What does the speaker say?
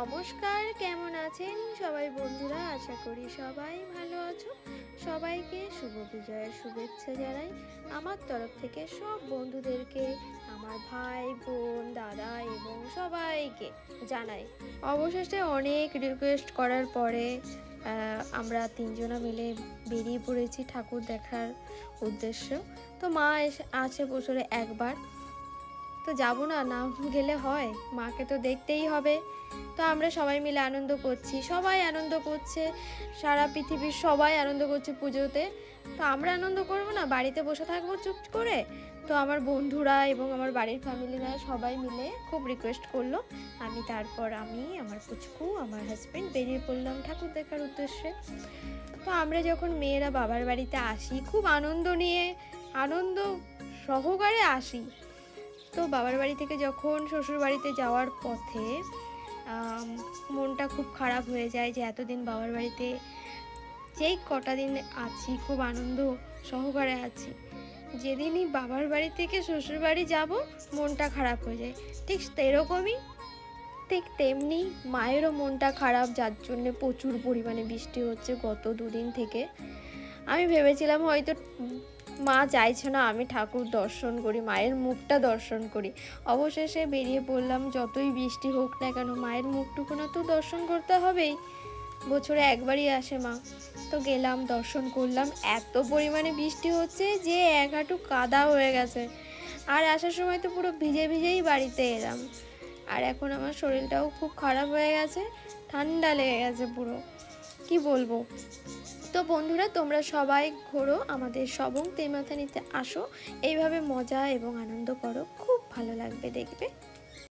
নমস্কার, কেমন আছেন সবাই বন্ধুরা? আশা করি সবাই ভালো আছো। সবাইকে শুভ বিজয়ের শুভেচ্ছা জানাই। আমার তরফ থেকে সব বন্ধুদেরকে, আমার ভাই, বোন, দাদা এবং সবাইকে জানাই। অবশেষে অনেক রিকোয়েস্ট করার পরে আমরা তিনজনা মিলে বেরিয়ে পড়েছি ঠাকুর দেখার উদ্দেশ্য। তো মা আছে বছরে একবার। তো যাব না না গেলে হয়। মাকে তো দেখতেই হবে। তো আমরা সবাই মিলে আনন্দ করছি। সবাই আনন্দ করছে। সারা পৃথিবীর সবাই আনন্দ করছে পুজোতে। তো আমরা আনন্দ করব না? বাড়িতে বসে থাকব চুপ করে? তো আমার বন্ধুরা এবং আমার বাড়ির ফ্যামিলিরা সবাই মিলে খুব রিকোয়েস্ট করল। আমি তারপর আমি, আমার পুচকু আমার হাজব্যান্ড বেরিয়ে পড়লাম ঠাকুর দেখার উদ্দেশ্যে। তো আমরা যখন মেয়েরা বাবার বাড়িতে আসি, খুব আনন্দ নিয়ে, আনন্দ সহকারে আসি। তো বাবার বাড়ি থেকে যখন শ্বশুর বাড়িতে যাওয়ার পথে মনটা খুব খারাপ হয়ে যায় যে এতদিন বাবার বাড়িতে যেই কটা দিন আছি, খুব আনন্দ সহকারে আছি। যেদিনই বাবার বাড়ি থেকে শ্বশুর বাড়ি যাব, মনটা খারাপ হয়ে যায়। ঠিক এরকমই ঠিক তেমনি মায়েরও মনটা খারাপ, যার জন্য প্রচুর পরিমাণে বৃষ্টি হচ্ছে গত দুদিন থেকে। আমি ভেবেছিলাম হয়তো মা চাইছে না আমি ঠাকুর দর্শন করি, মায়ের মুখটা দর্শন করি। অবশেষে বেরিয়ে পড়লাম, যতই বৃষ্টি হোক না কেন, মায়ের মুখটুকু না তো দর্শন করতে হবেই। বছরে একবারই আসে মা। তো গেলাম, দর্শন করলাম। এত পরিমাণে বৃষ্টি হচ্ছে যে এক হাঁটু কাদা হয়ে গেছে। আর আসার সময় তো পুরো ভিজে ভিজেই বাড়িতে এলাম। আর এখন আমার শরীরটাও খুব খারাপ হয়ে গেছে, ঠান্ডা লেগে গেছে পুরো। কি বলব? তো বন্ধুরা, তোমরা সবাই ঘোরো, আমাদের সবং তেমাথানিতে আসো। এইভাবে মজা এবং আনন্দ করো, খুব ভালো লাগবে দেখবে।